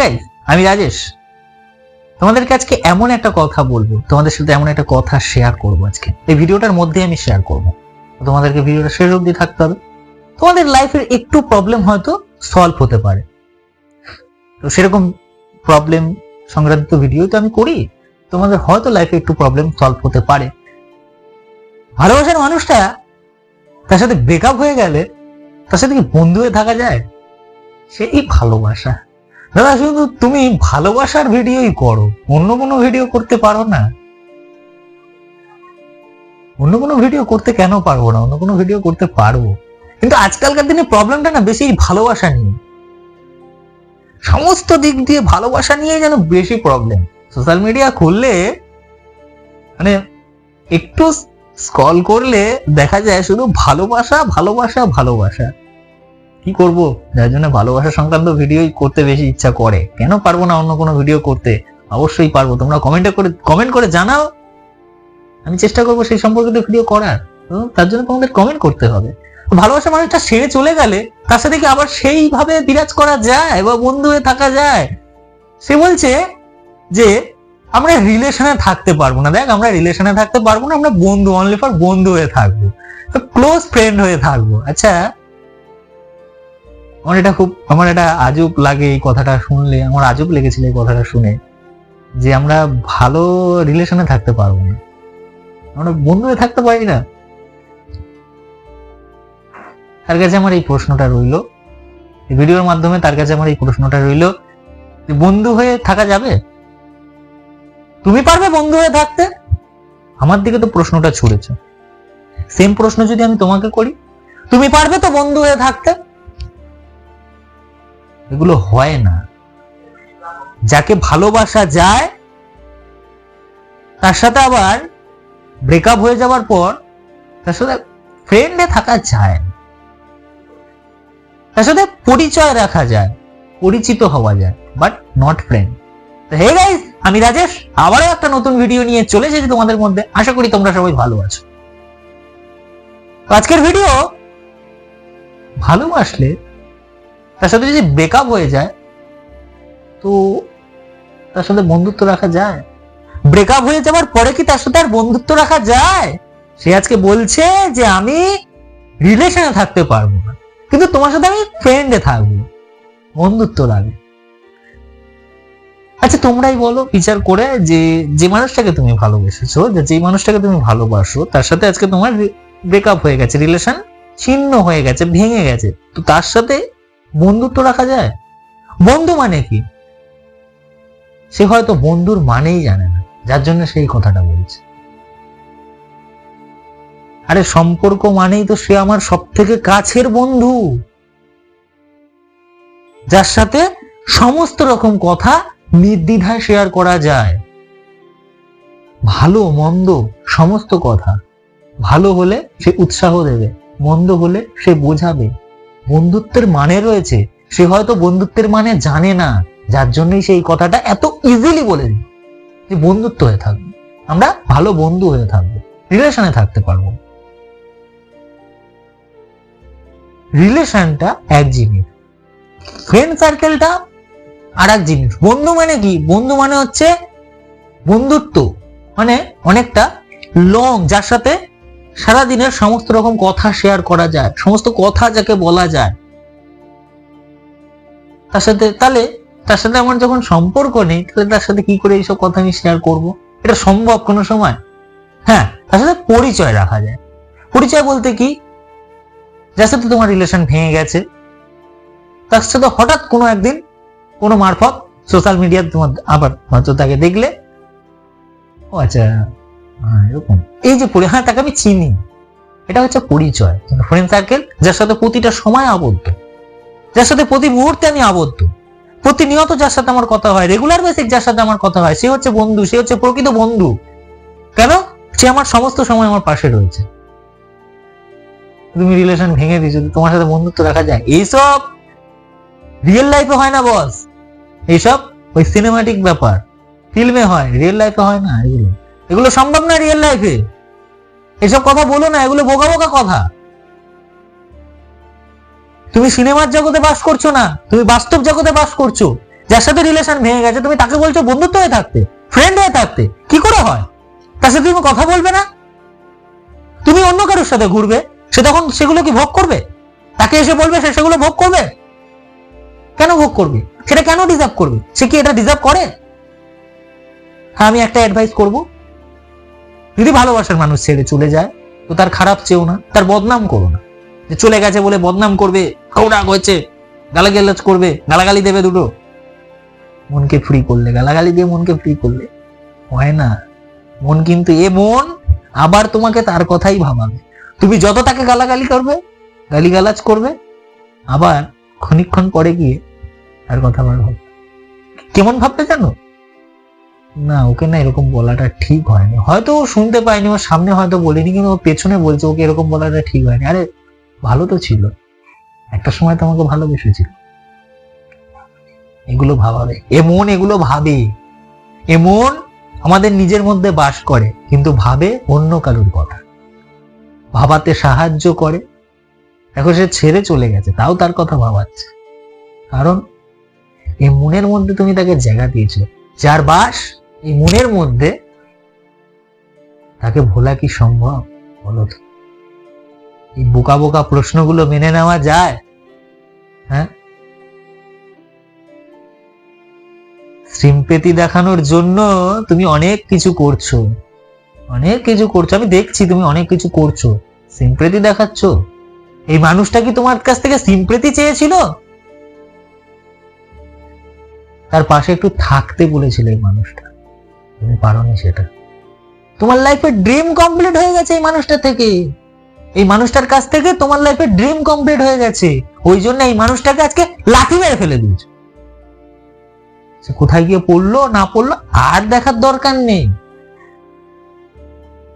Guys আমি রাজেশ। তোমাদেরকে আজকে এমন একটা কথা বলব, তোমাদের সাথে এমন একটা কথা শেয়ার করব আজকে। এই ভিডিওটার মধ্যে আমি শেয়ার করব। তোমাদেরকে ভিডিওটা শেষ অবধি থাকতে হবে। তোমাদের লাইফের একটু প্রবলেম হয়তো সলভ হতে পারে। তো সেরকম প্রবলেম সংক্রান্ত ভিডিও তো আমি করি, তোমাদের হয়তো লাইফে একটু প্রবলেম সলভ হতে পারে। ভালোবাসার মানুষটা তার সাথে ব্রেকআপ হয়ে গেলে, তার সাথে কি বন্ধু হয়ে থাকা যায়? সেই ভালোবাসা। দাদা, শুধু তুমি ভালোবাসার ভিডিওই করো। অন্য কোনো ভিডিও করতে পারো না। অন্য কোনো ভিডিও করতে কেন পারব না? অন্য কোনো ভিডিও করতে পারব। কিন্তু আজকালকার দিনে প্রবলেমটা না বেশি ভালোবাসা নিয়ে। সমস্ত দিক দিয়ে ভালোবাসা নিয়ে যেন বেশি প্রবলেম সোশ্যাল মিডিয়া খুললে মানে একটু স্কল করলে দেখা যায় শুধু ভালোবাসা ভালোবাসা ভালোবাসা। কি করব? যার জন্য ভালোবাসা সংক্রান্ত ভিডিও করতে বেশি ইচ্ছা করে। কেন পারব না অন্য কোনো ভিডিও করতে? অবশ্যই পারব। তোমরা কমেন্টে করে কমেন্ট করে জানাও। আমি চেষ্টা করব সেই সম্পর্কিত ভিডিও করার। তার জন্য তোমাদের কমেন্ট করতে হবে। ভালোবাসা মানুষটা সেরে চলে গেলে তার সাথে কি আবার সেইভাবে বিরাজ করা যায় বা বন্ধু হয়ে থাকা যায়? সে বলছে যে, আমরা রিলেশনে থাকতে পারব না। দেখ, আমরা রিলেশনে থাকতে পারব না, আমরা বন্ধু অনলি ফর বন্ধু হয়ে থাকব। ক্লোজ ফ্রেন্ড হয়ে থাকব। আচ্ছা আমার এটা খুব, আমার এটা আজব লাগে এই কথাটা শুনলে, আমার আজব লেগেছিল এই কথাটা শুনে, যে আমরা ভালো রিলেশনে থাকতে পারব না। আমরা বন্ধু হয়ে থাকতে পারি না। তার কাছে আমার এই প্রশ্নটা রইল। ভিডিওর মাধ্যমে তার কাছে আমার এই প্রশ্নটা রইল, যে বন্ধু হয়ে থাকা যাবে? তুমি পারবে বন্ধু হয়ে থাকতে? আমার দিকে তো প্রশ্নটা ছুড়েছ। সেম প্রশ্ন যদি আমি তোমাকে করি, তুমি পারবে তো বন্ধু হয়ে থাকতে? এগুলো হয় না। যাকে ভালোবাসা যায়, তার সাথে আবার ব্রেকআপ হয়ে যাওয়ার পর তার সাথে ফ্রেন্ডে থাকা যায়। তার সাথে পরিচয় রাখা যায়, পরিচিত হওয়া যায় but not friend hey guys আমি রাজেশ, আবারও একটা নতুন ভিডিও নিয়ে চলে এসেছি তোমাদের মধ্যে। আশা করি তোমরা সবাই ভালো আছো। আজকের ভিডিও ভালোবাসলে তার সাথে যদি ব্রেকআপ হয়ে যায়, তো তার সাথে বন্ধুত্ব রাখা যায়। ব্রেকআপ হয়ে যাওয়ার পরে কি তার সাথে আর বন্ধুত্ব রাখা যায়? সে আজকে বলছে যে আমি রিলেশনে থাকতে পারব না। কিন্তু তোমার সাথে আমি ফ্রেন্ডে থাকব। বন্ধুত্ব লাগে। আচ্ছা তোমরাই বলো, বিচার করে যে যে মানুষটাকে তুমি ভালোবেসেছো, যে যে মানুষটাকে তুমি ভালোবাসো, তার সাথে আজকে তোমার ব্রেকআপ হয়ে গেছে রিলেশন ছিন্ন হয়ে গেছে, ভেঙে গেছে। তো তার সাথে বন্ধুত্ব রাখা যায়? বন্ধু মানে কি? সে হয়তো বন্ধুর মানেই জানে না, যার জন্য সেই কথাটা বলছে। আরে সম্পর্ক মানেই তো সে আমার সব থেকে কাছের বন্ধু। যার সাথে সমস্ত রকম কথা নির্দ্বিধায় শেয়ার করা যায়। ভালো, মন্দ সমস্ত কথা। ভালো হলে সে উৎসাহ দেবে, মন্দ হলে সে বোঝাবে। বন্ধুত্বের মানে রয়েছে। সে হয়তো বন্ধুত্বের মানে জানে না, যার জন্যই সেই কথাটা এত ইজিলি বলে যে বন্ধুত্ব হয়ে থাকবে। আমরা ভালো বন্ধু হয়ে থাকব রিলেশনে থাকতে পারব। রিলেশনটা এক জিনিস ফ্রেন্ড সার্কেলটা আর এক জিনিস। বন্ধু মানে কি? বন্ধু মানে হচ্ছে বন্ধুত্ব মানে অনেকটা লং যার সাথে সারা দিনের সমস্ত রকম কথা শেয়ার করা যায়, সমস্ত কথা যাকে বলা যায়। তার সাথে, তাহলে, তার সাথে আমার যখন সম্পর্ক নেই, তাহলে তার সাথে কি করে এইসব কথা আমি শেয়ার করব? এটা সম্ভব কোনো সময়? হ্যাঁ তার সাথে পরিচয় রাখা যায়। পরিচয় বলতে কি? যার সাথে তোমার রিলেশন ভেঙে গেছে, তার সাথে হঠাৎ কোনো একদিন কোনো মারফত সোশ্যাল মিডিয়াতে তোমার আবার হয়তো তাকে দেখলে, ও আচ্ছা এরকম। এই যে হ্যাঁ তাকে আমি চিনি। এটা হচ্ছে পরিচয়। ফ্রেন্ড সার্কেল, যার সাথে প্রতিটা সময় আবদ্ধ। যার সাথে প্রতি মুহূর্তে আমি আবদ্ধ। প্রতিনিয়ত যার সাথে আমার কথা হয় রেগুলার বেসিক যার সাথে আমার কথা হয়, সে হচ্ছে বন্ধু, সে হচ্ছে প্রকৃত বন্ধু। কেন? সে আমার সমস্ত সময় আমার পাশে রয়েছে। তুমি রিলেশন ভেঙে দিয়েছ তোমার সাথে বন্ধুত্ব রাখা যায়। এইসব রিয়েল লাইফে হয় না বস এইসব ওই সিনেমাটিক ব্যাপার। ফিল্মে হয় রিয়েল লাইফে হয় না, এগুলো। এগুলো সম্ভব না রিয়েল লাইফে এসব কথা বলো না, এগুলো বোকা বোকা কথা। তুমি সিনেমার জগতে বাস করছ না, তুমি বাস্তব জগতে বাস করছ। যার সাথে রিলেশন ভেঙে গেছে, তুমি তাকে বলছো বন্ধুত্ব হয়ে থাকতে ফ্রেন্ড হয়ে থাকতে, কি করে হয়? তার সাথে তুমি কথা বলবে না? তুমি অন্য কারোর সাথে ঘুরবে, সে তখন সেগুলো কি ভোগ করবে? তাকে এসে বলবে, সে সেগুলো ভোগ করবে? কেন ভোগ করবে? সেটা কেন ডিজার্ভ করবে? সে কি এটা ডিজার্ভ করে? হ্যাঁ আমি একটা অ্যাডভাইস করব। যদি ভালোবাসার মানুষ ছেড়ে চলে যায়, তো তার খারাপ চেও না, তার বদনাম করো না। যে চলে গেছে বলে বদনাম করবে রাগ হয়েছে, গালাগালাজ করবে, গালাগালি দেবে দুটো। মনকে ফ্রি করলে, গালাগালি দিয়ে মনকে ফ্রি করলে হয় না। মন কিন্তু এ মন, আবার তোমাকে তার কথাই ভাবাবে। তুমি যত তাকে গালাগালি করবে, গালিগালাজ করবে, আবার ক্ষণিক্ষণ পরে গিয়ে তার কথা আবার ভাববে। কেমন ভাবতে জানো? না, ওকে না এরকম বলাটা ঠিক হয়নি। হয়তো ও শুনতে পায়নি, ওর সামনে হয়তো বলিনি, কিন্তু ও পেছনে বলছে ওকে এরকম বলাটা ঠিক হয়নি। আরে, ভালো তো ছিল। একটা সময় তো আমাকে ভালোবেসেছিল। এগুলো ভাবাবে। এ মন এগুলো ভাবে। এ মন আমাদের নিজের মধ্যে বাস করে, কিন্তু ভাবে অন্য কারোর কথা। ভাবাতে সাহায্য করে। এখন সে ছেড়ে চলে গেছে, তাও তার কথা ভাবাচ্ছে। কারণ এই মনের মধ্যে তুমি তাকে জায়গা দিয়েছ যার বাস এই মনের মধ্যে তাকে ভোলা কি সম্ভব? বলো এই বোকা বোকা প্রশ্নগুলো মেনে নেওয়া যায়? হ্যাঁ? সিম্পেতি দেখানোর জন্য তুমি অনেক কিছু করছ। অনেক কিছু করছ। আমি দেখছি তুমি অনেক কিছু করছ। সিম্পেতি দেখাচ্ছ? এই মানুষটা কি তোমার কাছ থেকে সিম্পেতি চেয়েছিল? তার পাশে একটু থাকতে বলেছিল এই মানুষটা। তুমি পারোনি সেটা। তোমার লাইফে ড্রিম কমপ্লিট হয়ে গেছে এই মানুষটা থেকে। এই মানুষটার কাছ থেকে তোমার লাইফে ড্রিম কমপ্লিট হয়ে গেছে। ওই জন্য এই মানুষটাকে আজকে লাঠি মেরে ফেলে দিয়েছে। সে কোথায় গিয়ে পড়ল, না পড়ল, আর দেখার দরকার নেই।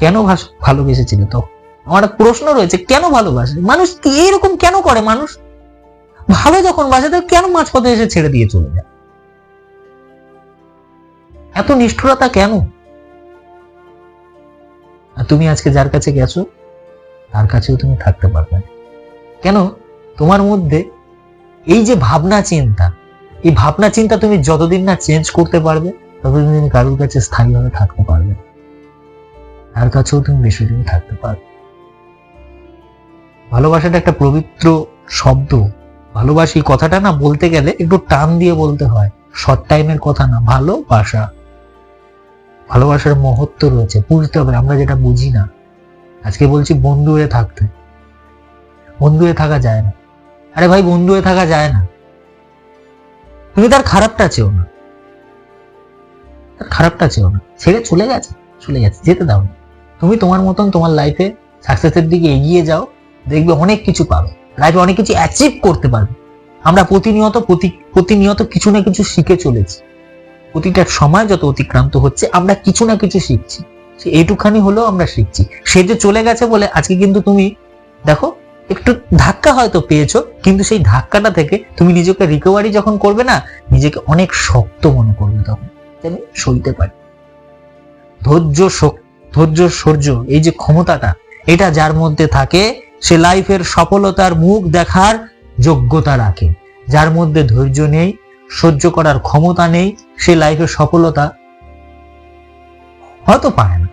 কেন ভালোবেসেছিলে তো? আমার প্রশ্ন রয়েছে, কেন ভালোবাসে? মানুষ এরকম কেন করে মানুষ? ভালো যখন বাসে, তো কেন মাঝপথে এসে ছেড়ে দিয়ে চলে যায়? এত নিষ্ঠুরতা কেন? তুমি আজকে যার কাছে গেছো, তার কাছেও তুমি থাকতে পারবে না। কেন? তোমার মধ্যে এই যে ভাবনা চিন্তা, এই ভাবনা চিন্তা তুমি যতদিন না চেঞ্জ করতে পারবে, ততদিন কারোর কাছে স্থায়ীভাবে থাকতে পারবে তার কাছেও তুমি বেশি দিন থাকতে পারবে ভালোবাসাটা একটা পবিত্র শব্দ। ভালোবাসি কথাটা না বলতে গেলে একটু টান দিয়ে বলতে হয়। শর্ট টাইমের কথা না, ভালোবাসা। ভালোবাসার মহত্ব রয়েছে, বুঝতে হবে, আমরা যেটা বুঝি না। আজকে বলছি বন্ধু হয়ে থাকতে। বন্ধু হয়ে থাকা যায় না। আরে ভাই, বন্ধু হয়ে থাকা যায় না। তুমি তার খারাপটা চেও না। তার খারাপটা চেও না। ছেড়ে চলে গেছে চলে গেছে, যেতে দাও না। তুমি তোমার মতন তোমার লাইফে সাকসেসের দিকে এগিয়ে যাও, দেখবে অনেক কিছু পাবে। লাইফে অনেক কিছু অ্যাচিভ করতে পারবে। আমরা প্রতিনিয়ত প্রতি- প্রতিনিয়ত কিছু না কিছু শিখে চলেছি। প্রতিটা সময় যত অতিক্রান্ত হচ্ছে, আমরা কিছু না কিছু শিখছি। এইটুখানি হলেও আমরা শিখছি। সে যে চলে গেছে বলে আজকে কিন্তু তুমি, দেখো, একটু ধাক্কা হয়তো পেয়েছ, কিন্তু সেই ধাক্কাটা থেকে তুমি নিজেকে রিকভারি যখন করবে না, নিজেকে অনেক শক্ত মনে করবে তখন আমি সইতে পারি। ধৈর্য ধৈর্য সৌর্য এই যে ক্ষমতাটা, এটা যার মধ্যে থাকে, সে লাইফের সফলতার মুখ দেখার যোগ্যতা রাখে। যার মধ্যে ধৈর্য নেই সহ্য করার ক্ষমতা নেই, সে লাইফের সফলতা হয়তো পায় না।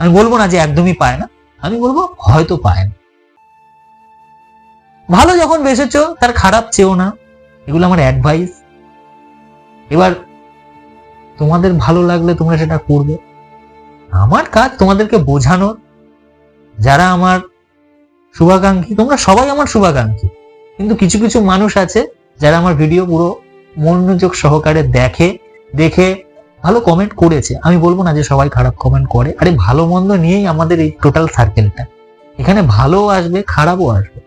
আমি বলব না যে একদমই পায় না, আমি বলব হয়তো পায় না। ভালো যখন বেসেছো, তার খারাপ চেও না। এগুলো আমার অ্যাডভাইস এবার তোমাদের ভালো লাগলে তোমরা সেটা করবে। আমার কাজ তোমাদেরকে বোঝানোর যারা আমার শুভাকাঙ্ক্ষী, তোমরা সবাই আমার শুভাকাঙ্ক্ষী। কিন্তু কিছু কিছু মানুষ আছে যারা আমার ভিডিও পুরো মনোযোগ সহকারে দেখে দেখে ভালো কমেন্ট করেছে। আমি বলব না যে সবাই খারাপ কমেন্ট করে। আরে ভালো মন্দ নিয়েই আমাদের এই টোটাল সার্কেলটা এখানে ভালো আসবে, খারাপও আসবে।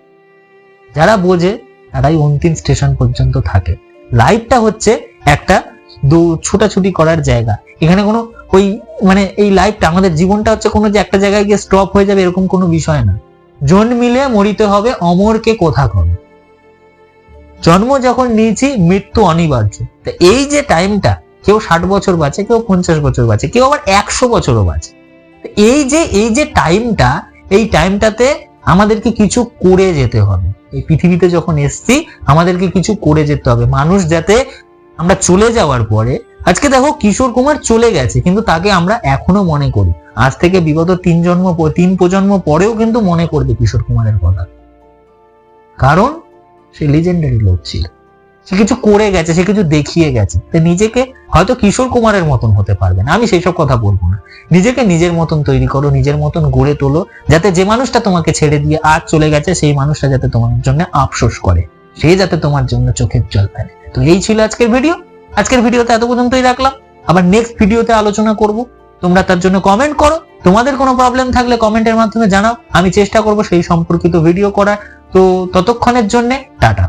যারা বোঝে, তারাই অন্তিম স্টেশন পর্যন্ত থাকে। লাইফটা হচ্ছে একটা দু, ছুটাছুটি করার জায়গা। এখানে কোনো ওই মানে এই লাইফটা আমাদের জীবনটা হচ্ছে কোনো যে একটা জায়গায় গিয়ে স্টপ হয়ে যাবে, এরকম কোনো বিষয় না। জন্মিলে মরিতে হবে, অমরকে কোথা কবে জন্ম যখন নিয়েছি, মৃত্যু অনিবার্য। তো এই যে টাইমটা কেউ ষাট বছর বাঁচে, কেউ পঞ্চাশ বছর বাঁচে, কেউ আবার একশো বছরও বাঁচে। এই যে এই যে টাইমটা এই টাইমটাতে আমাদেরকে কিছু করে যেতে হবে। এই পৃথিবীতে যখন এসছি, আমাদেরকে কিছু করে যেতে হবে। মানুষ যাতে আমরা চলে যাওয়ার পরে, আজকে দেখো কিশোর কুমার চলে গেছে, কিন্তু তাকে আমরা এখনও মনে করি। আজ থেকে বিগত তিন জন্ম, তিন প্রজন্ম পরেও কিন্তু মনে করবে কিশোর কুমারের কথা। কারণ সে লিজেন্ডারি লোক ছিল। সে কিছু করে গেছে, সে কিছু দেখিয়ে গেছে। তো নিজেকে হয়তো কিশোর কুমারের মতন হতে পারবে না। আমি সেই সব কথা বলব না। নিজেকে নিজের মতন তৈরি করো, নিজের মতন গড়ে তোলো, যাতে যে মানুষটা তোমাকে ছেড়ে দিয়ে আজ চলে গেছে, সেই মানুষটা যাতে তোমার জন্য আফসোস করে। সে যাতে তোমার জন্য চোখের জল ফেলে। তো এই ছিল আজকের ভিডিও আজকের ভিডিওতে এত পর্যন্তই রাখলাম। আবার নেক্সট ভিডিওতে আলোচনা করব। তোমরা তার জন্য কমেন্ট করো। তোমাদের কোনো প্রবলেম থাকলে কমেন্টের মাধ্যমে জানাও। আমি চেষ্টা করব সেই সম্পর্কিত ভিডিও করার। তো ততক্ষণের জন্যে টাটা।